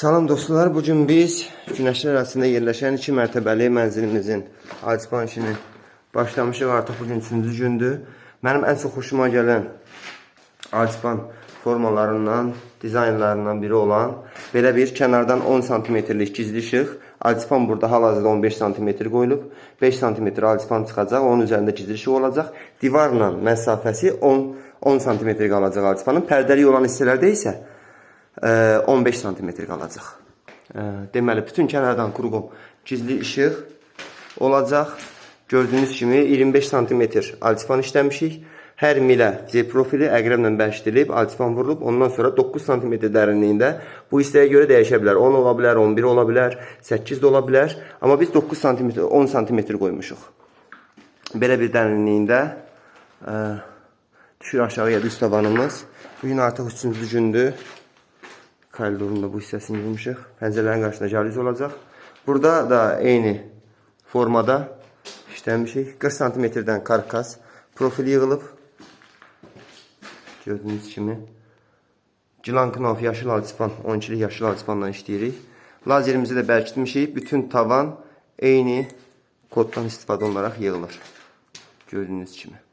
Salam dostlar, bu gün biz Güneşler arasında yerləşən 2 mərtəbəli mənzilimizin alçıpan işini başlamışıq. Artıq bu gün 3-cü gündür. Mənim ən çox xoşuma gələn alçıpan formalarından, dizaynlarından biri olan belə bir kənardan 10 sm-lik gizli işıq. Alçıpan burada hal-hazırda 15 sm qoyulub. 5 sm alçıpan çıxacaq, onun üzərində gizli işıq olacaq. Divarla məsafəsi 10 10 sm qalacaq alçıpanın. Pərdəli olan hissələrdə isə 15 sm qalacaq. Deməli, bütün kənardan qurğum gizli işıq olacaq. Gördüyünüz kimi 25 sm alçıpan işləmişik. Hər milə C profili əqrəblə bərkidilib, alçıpan vurulub. Ondan sonra 9 sm dərinliyində bu hissəyə görə dəyişə bilər. 10 ola bilər, 11 ola bilər, 8 də ola bilər. Amma biz 9 sm, 10 sm qoymuşuq. Belə bir dərinliyində e, düşür aşağıya düz tavanımız. Bugün artıq 3-cü gündür. Koridorun da bu hissəsini yığmışıq. Pəncərələrin qarşısında jalüz olacaq. Burada da eyni formada işləmişik. 40 sm-dən karkas profil yığılıb. Gördüyünüz kimi. Gilanknov yaşıl alçıpan, 12-lik yaşıl alçıpanla işləyirik. Lazerimizi də bərkitmişik. Bütün tavan eyni koddan istifadə olunaraq yığılır. Gördüyünüz kimi.